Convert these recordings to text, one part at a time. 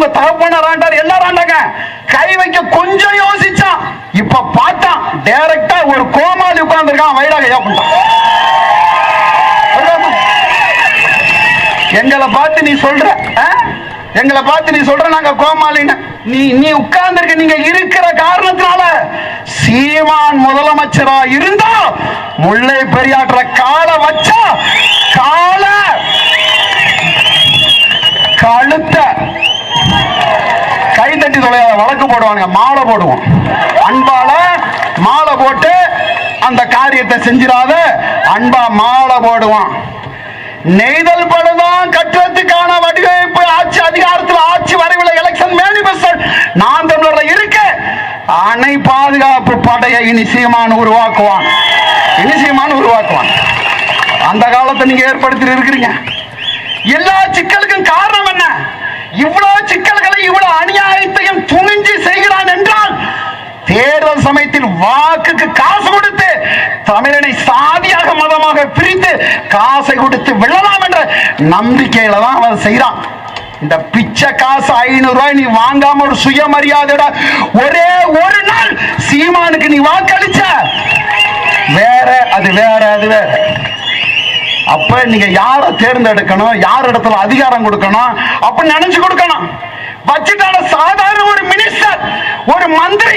அவங்க தகப்பனார் ஆண்டார் எல்லாரும் ஆண்டாங்க கை வைக்க கொஞ்சம் யோசிச்சான் இப்ப பார்த்தான் டைரக்டா ஒரு கோமாளி உட்கார்ந்துருக்கான் வயிறாக ஏப்பிட்டான் எங்களை பார்த்து நீ சொல்ற எங்களை பார்த்து நீ சொல்ற நாங்க கோமாளின்னு. நீ நீ உட்கார்ந்துருக்க நீங்க இருக்கிற காரணத்தினால சீமான் முதலமைச்சரா இருந்தா முல்லை பெரியாற்ற கால வச்சா கால கழுத்த கை தட்டி தொலையாத வழக்கு போடுவானுங்க மாலை போடுவோம். அன்பால மாலை போட்டு அந்த காரியத்தை செஞ்சிடாத அன்பா மாலை போடுவான். நெய்தல் படுதான் கட்டுறதுக்கான வடிவமைப்பு ஆட்சி அதிகாரத்தில் ஆட்சி வரைவில் எலெக்ஷன் மேனிபெஸ்டோ நான் தமிழர்ல இருக்க அணை பாதுகாப்பு படையை இனி சீமான் உருவாக்குவான். இனி சீமான் உருவாக்குவான். அந்த காலத்தை நீங்க ஏற்படுத்தி இருக்கிறீங்க. எல்லா சிக்கலுக்கும் காரணம் என்ன? இவ்வளவு சிக்கல்களை இவ்வளவு அநியாயத்தையும் துணிஞ்சு செய்கிறான் என்றால் தேர்தல் சமயத்தில் வாக்குக்கு காசு கொடுத்து தமிழனை சாதியாக மதமாக பிரித்து காசை கொடுத்து விழலாம் என்ற நம்பிக்கையில தான் அவன் செய்யறான் இந்த பிச்சை காசு ஐநூறு ரூபாய் நீ வாங்காம ஒரு சுயமரியாதையோட ஒரே ஒரு நாள் சீமானுக்கு நீ வாக்களிச்ச? வேற அது வேற அது வேற. அப்ப நீங்க யாரை தேர்ந்தெடுக்கணும் யார் இடத்துல அதிகாரம் கொடுக்கணும் அப்ப நினைச்சு கொடுக்கணும். வச்சுட்டான சாதாரண ஒரு மினிஸ்டர் ஒரு மந்திரி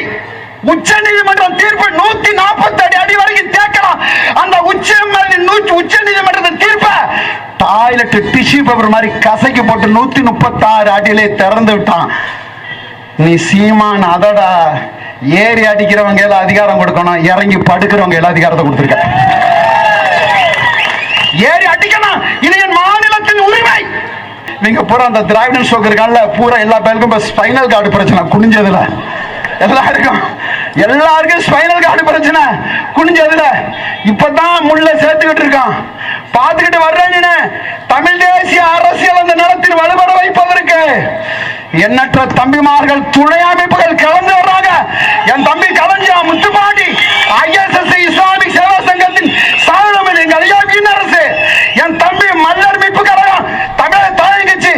உச்ச நீதிமன்றம் தீர்ப்பு நூத்தி நாற்பத்தி அடி வரைக்கும் தேக்கலாம் அந்த உச்ச உச்ச நீதிமன்றத்தின் தீர்ப்ப டாய்லெட் டிஷ்யூ பேப்பர் மாதிரி கசக்கி போட்டு நூத்தி முப்பத்தாறு அடியிலே திறந்து விட்டான். நீ சீமான் அதடா. ஏறி அடிக்கிறவங்க எல்லாம் அதிகாரம் கொடுக்கணும் இறங்கி படுக்கிறவங்க எல்லாம் அதிகாரத்தை கொடுத்துருக்க. ஏறி அடிக்கணும் இது என் மாநிலத்தின் உரிமை. நீங்க பூரா அந்த திராவிடன் ஸ்டோக் இருக்கான்ல பூரா எல்லா பேருக்கும் இப்ப ஸ்பைனல் கார்டு பிரச்சனை குனிஞ்சதுல. எல்லாருக்கும் எல்லாருக்கும் ஸ்பைனல் கார்டு பிரச்சனை குனிஞ்சதுல. இப்பதான் முள்ள சேர்த்துக்கிட்டு இருக்கான். பார்த்துக்கிட்டு வர்றேன் தமிழ் தேசிய அரசியல் அந்த நிலத்தில் வலுப்பட வைப்பதற்கு. எண்ணற்ற தம்பிமார்கள் துணை அமைப்புகள் கலந்து வர்றாங்க. என் தம்பி கலைஞா முத்துப்பாண்டி ஐஎஸ்எஸ் இஸ்லாமிக் சேவா சங்கத்தின் சாதனம் எங்கள் ஐயா என் தம்பி மல்லர் மீட்பு கழகம் தமிழக தாய் கட்சி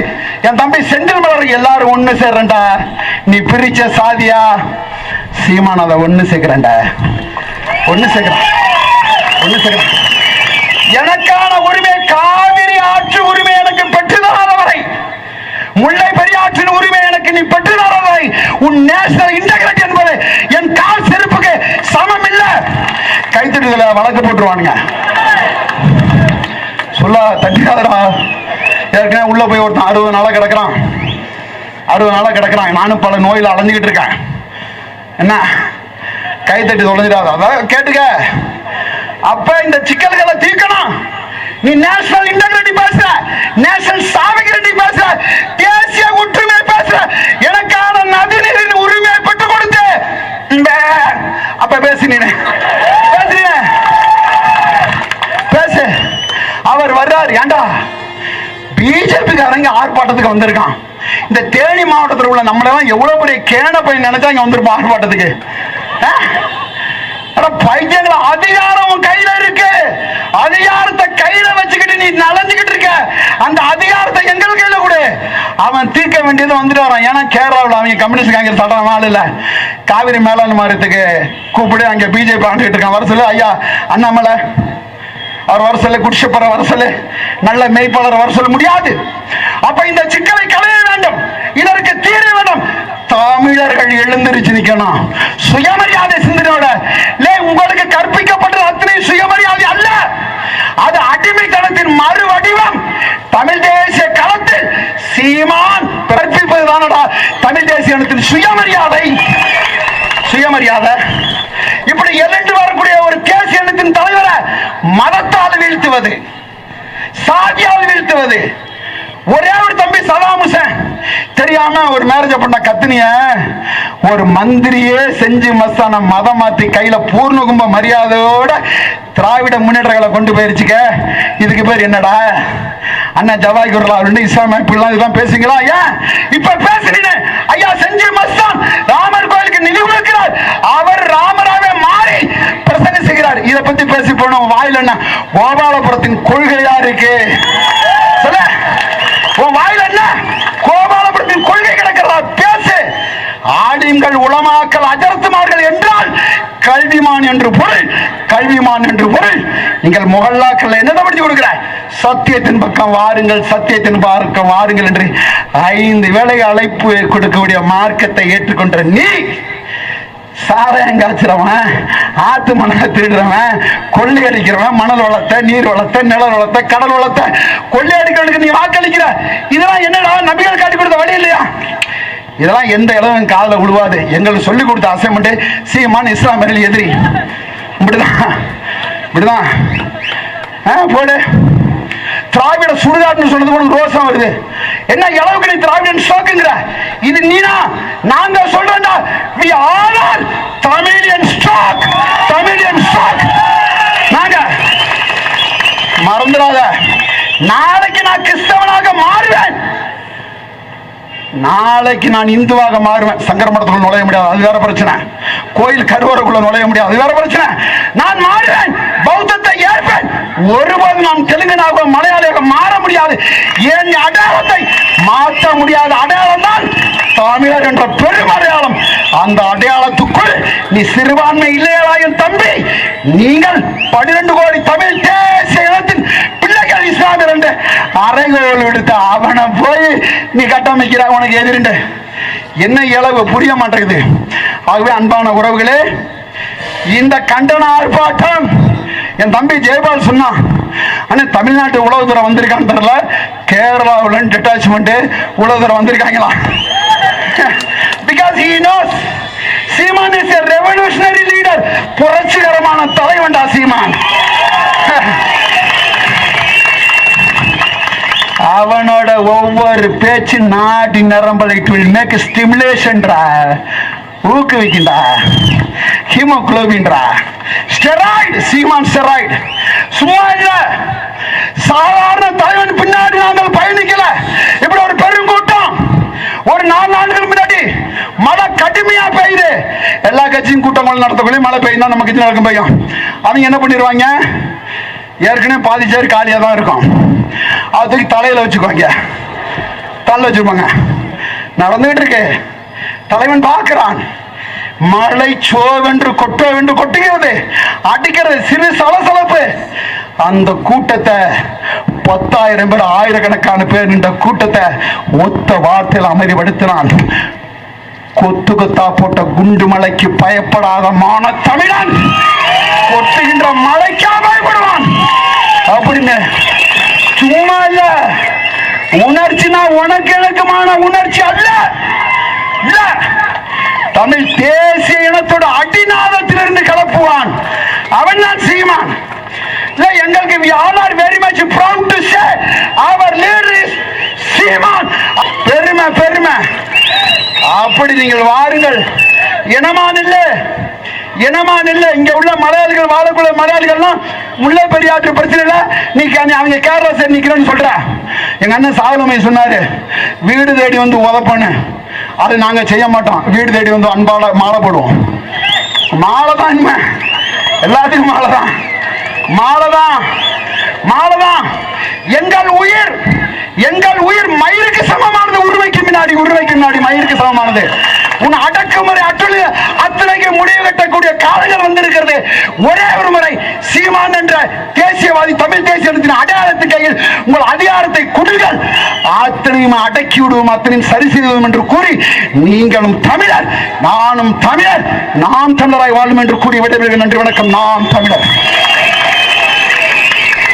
என் தம்பி செந்தில் மலர் எல்லாரும் ஒண்ணு சேர்றேன்டா. நீ பிரிச்ச சாதியா? சீமான் அதை ஒண்ணு சேர்க்கிறேன்டா. ஒண்ணு சேர்க்கிறேன். ஒண்ணு சேர்க்கிறேன். எனக்கான உரிமை காவிரி ஆற்று உரிமை எனக்கு பெற்றுதராத வரை. முல்லை பெரியாற்றின் உரிமை எனக்கு நீ பெற்றுதராத வரை. உன் நேஷனல் இன்டகிரிட்டி என்பது என் கால் செருப்புக்கு சமம் இல்லை கைத்தடிகளை வழக்கு போட்டுருவானுங்க. சொல்ல தட்டிக்காதடா ஏற்கனவே உள்ளே போய் ஒருத்தன் அறுபது நாளாக கிடக்கிறான். அறுபது நாளாக கிடக்கிறான். நானும் பல நோயில் அலைஞ்சிக்கிட்டு இருக்கேன். என்ன? கைத்தட்டி தொலைஞ்சிடாத. அதான் கேட்டுக்க. அப்ப இந்த சிக்கல்களை தீர்க்கணும். நீ நேஷனல் இன்டெகிரிட்டி பேசுற. நேஷனல் சாமிகிரிட்டி பேசுற. தேசிய ஒற்றுமை பேசுற. எனக்கான நதிநீரின் உரிமையை பெற்றுக் கொடுத்து. அப்ப பேசினேன் அவர் வர்றார். ஏண்டா? பிஜேபிக்காரங்க ஆர்ப்பாட்டத்துக்கு வந்திருக்கான். இந்த தேனி மாவட்டத்தில் உள்ள நம்மளெல்லாம் எவ்வளவு பெரிய கேன போய் நினைச்சா இங்க வந்திருப்போம் ஆர்ப்பாட்டத்துக்கு? ஆ? அதிகாரம் கையில இருக்கு. அதிகாரத்தை கையில வச்சுக்கிட்டு நீ நலஞ்சுக்கிட்டு இருக்க. அந்த அதிகாரத்தை எங்கள் கையில கொடு. அவன் தீர்க்க வேண்டியது வந்துட்டு வரான். ஏன்னா கேரளாவில் அவங்க கம்யூனிஸ்ட் காங்கிரஸ் சட்டம் ஆள் இல்ல. காவிரி மேலாண் மாறத்துக்கு கூப்பிட்டு அங்க பிஜேபி ஆண்டுகிட்டு இருக்கான். வர சொல்லு ஐயா அண்ணாமலை. அவர் வர சொல்ல போற வர சொல்லு நல்ல மெய்ப்பாளர் வர சொல்ல முடியாது. அப்ப இந்த சிக்கலை களைய வேண்டும் இதற்கு தீர்வு வேண்டும். தமிழர்கள் எழுந்திருச்சு நிக்கணும். சுயமரியாதை சிந்தனையோட. லே உங்களுக்கு கற்பிக்கப்பட்டது அத்தனை சுயமரியாதை அல்ல. அது அடிமைத்தனத்தின் மறு வடிவம் தமிழ் தேசிய களத்தில் சீமான் பிறப்பிப்பதுதானடா. தமிழ் தேசிய இனத்தின் சுயமரியாதை. சுயமரியாதை. இப்படி எழுந்து வரக்கூடிய மதத்தால் வீழ்த்துவது சாதியால் வீழ்த்துவது. ஒரே ஒரு தம்பி சதாம் ஹுசேன். தெரியாம ஒரு மேரேஜ் பண்ண கத்தினிய. ஒரு மந்திரியே செஞ்சு மஸ்தான மதம் மாத்தி கையில பூர்ண கும்ப மரியாதையோட திராவிட முன்னேற்றங்களை கொண்டு போயிருச்சுக்க. இதுக்கு பேர் என்னடா? அண்ணா ஜவாய் குரலா ரெண்டு இஸ்லாம் இப்படிலாம் இதெல்லாம் பேசுங்களா ஏன் இப்ப பேசுறீங்க. ஐயா செஞ்சு மஸ்தான். ராமர் கோயிலுக்கு நிதி கொடுக்கிறார். அவர் ராமராவே மாறி பிரசனை இத பத்தி பேசி போனோம் வாயில என்ன? கோபாலபுரத்தின் கொள்கையா இருக்கு. சொல்ல. உன் வாயில என்ன? கோபாலபுரத்தின் கொள்கை கிடக்கிறதா? பேசு. ஆடிங்கள் உலமாக்கல் அஜர்த்துமார்கள் என்றால் கல்விமான் என்று பொருள் கல்விமான் என்று பொருள். நீங்கள் முகல்லாக்கள் என்ன படிச்சு கொடுக்கிறாய் சத்தியத்தின் பக்கம் வாருங்கள் சத்தியத்தின் பக்கம் வாருங்கள் என்று ஐந்து வேளை அழைப்பு கொடுக்கக்கூடிய மார்க்கத்தை ஏற்றுக்கொண்ட நீ சாராயம் காய்ச்சிறவன் ஆத்து மணலை திருடுறவன் கொள்ளை அடிக்கிறவன் மணல் வளத்தை நீர் வளத்தை நில வளத்தை கடல் வளத்தை கொள்ளை அடிக்கிறவனுக்கு நீ வாக்களிக்கிற. இதெல்லாம் என்னடா நபிகள் காட்டி கொடுத்த வழி இல்லையா? இதெல்லாம் எந்த இடம் காதில் விழுவாது. எங்களுக்கு சொல்லி கொடுத்த அசைன்மெண்ட் சீமான் இஸ்லாம் எதிரி. இப்படிதான் இப்படிதான். ஆ, போடு. திராவிட சுடுகாடுன்னு சொல்றது கூட ரோசம் வருது. என்ன இளவுக்கு நீ திராவிடன் ஸ்டாக்குங்கிற இது நீனா? நாங்க சொல்றோம்டா. We all Tamilian stock Tamilian stock நாங்க மறந்துடாத. நாளைக்கு நான் கிறிஸ்தவனாக மாறுவேன். நாளைக்கு நான் இந்துவாக மாறுவேன். சங்கர மடத்துக்குள்ள நுழைய முடியாது. அது வேற பிரச்சனை. கோயில் கருவறைக்குள்ள நுழைய முடியாது. அது வேற பிரச்சனை. நான் மாறுவேன். பௌத்தத்தை ஏற்பேன். ஒருபோது நாம் தெலுங்கனாக மலையாளியாக மாற முடியாது. என் அடையாளத்தை மாற்ற முடியாத. அடையாளம் தான் தமிழர் என்ற பெரும் அடையாளம். அந்த அடையாளத்துக்குள் நீ சிறுபான்மை இல்லையா என் தம்பி. நீங்கள் பன்னிரண்டு கோடி தமிழ் தே பிள்ளைகள் அரைகோல் எடுத்த அவனை போய் நீ கட்டமைக்கிற உனக்கு எதிரிண்ட என்ன இளவு புரிய மாட்டேங்குது. ஆகவே அன்பான உறவுகளே இந்த கண்டன ஆர்ப்பாட்டம் என் தம்பி ஜெயபால் சொன்னான். ஆனா தமிழ்நாட்டு உளவுத்துறை வந்திருக்கான்னு தெரியல. கேரளாவில் டிட்டாச்மெண்ட் உளவுத்துறை வந்திருக்காங்களா? Because he knows Seeman is a revolutionary leader புரட்சிகரமான தலைவன்டா சீமான் ஒவ்வொரு பேச்சு நாடி நரம்பல் இட் வில் மேக் ஸ்டிமுலேஷன்டா ஊக்குவிக்கின்றா. ஹீமோகுளோபின்டா ஸ்டெராய்டு சீமான் ஸ்டெராய்டு. சும்மா இல்ல. சாதாரண தலைவன் பின்னாடி நாங்கள் பயணிக்கல. இப்படி ஒரு பெருங்கூட்டம். ஒரு நாலு ஆண்டுகள் முன்னாடி மழை கடுமையா பெய்யுது. எல்லா கட்சியும் கூட்டங்கள் நடத்தக்குள்ளே மழை பெய்யுதுன்னா நம்ம கட்சி நடக்கும் பையன் அவங்க என்ன பண்ணிடுவாங்க ஏற்கனவே பாதி சேர் காலியாக தான் இருக்கும். அதுக்கு தூக்கி தலையில் வச்சுக்கோங்க. தலை வச்சுருப்பாங்க நடந்துகிட்டு இருக்கு. தலைவன் பார்க்கிறான். மழை சோவென்று கொட்டவென்று கொட்டுகிறது. அடிக்கிறது. சிறு சலசலப்பு. அந்த கூட்டத்தை பத்தாயிரம் பேர் ஆயிரக்கணக்கான பேர் இந்த கூட்டத்தை ஒத்த வார்த்தையில் அமைதிப்படுத்தினான். கொத்து கொத்தா போட்ட குண்டு மலைக்கு பயப்படாத மான தமிழன். கொட்டுகின்ற மலைக்கு பயப்படுவான் அப்படின்னு சும்மா இல்ல உணர்ச்சினா உனக்கு எனக்குமான உணர்ச்சி அல்ல. இல்ல. தமிழ் தேசிய இனத்தோட அடிநாதத்திலிருந்து கலப்புவான் அவன் தான் சீமான். இல்ல எங்களுக்கு we all are very much proud to say our leader is சீமான். பெருமை பெருமை. அப்படி நீங்கள் வாருங்கள். இனமா இனமான இல்லை. இங்க உள்ள மலையாளிகள் வாழக்கூடிய மலையாளிகள்லாம் முல்லை பெரியாற்று பிரச்சனை இல்ல. நீ நீ அவங்க கேரளா சைடு நிக்கிறேன்னு சொல்ற. எங்க அண்ணன் சாகுலமை சொன்னாரு வீடு தேடி வந்து உதப்பண்ணு அது நாங்க செய்ய மாட்டோம். வீடு தேடி வந்து அன்பால மாலை போடுவோம். மாலை தான் இனிமே. எல்லாத்துக்கும் மாலை தான். மாலை தான். மாலை தான். எங்கள் உயிர் எங்கள் உயிர் மயிருக்கு சமமானது. உருவைக்கு முன்னாடி உருவைக்கு முன்னாடி மயிருக்கு சமமானது. உன் அடக்குமுறை அட்டுழி அத்தனைக்கு முடிவு கட்டக்கூடிய காலங்கள் வந்திருக்கிறது. ஒரே ஒரு முறை சீமான் என்ற தேசியவாதி தமிழ் தேசியத்தின் அடையாளத்து கையில் உங்கள் அதிகாரத்தை கொடுங்கள் அத்தனையும் அடக்கி விடுவோம் அத்தனையும் சரி செய்வோம் என்று கூறி நீங்களும் தமிழர் நானும் தமிழர் நாம் தமிழராய் வாழும் என்று கூறி விடைபெறுகிறேன். நன்றி வணக்கம். நாம் தமிழர்.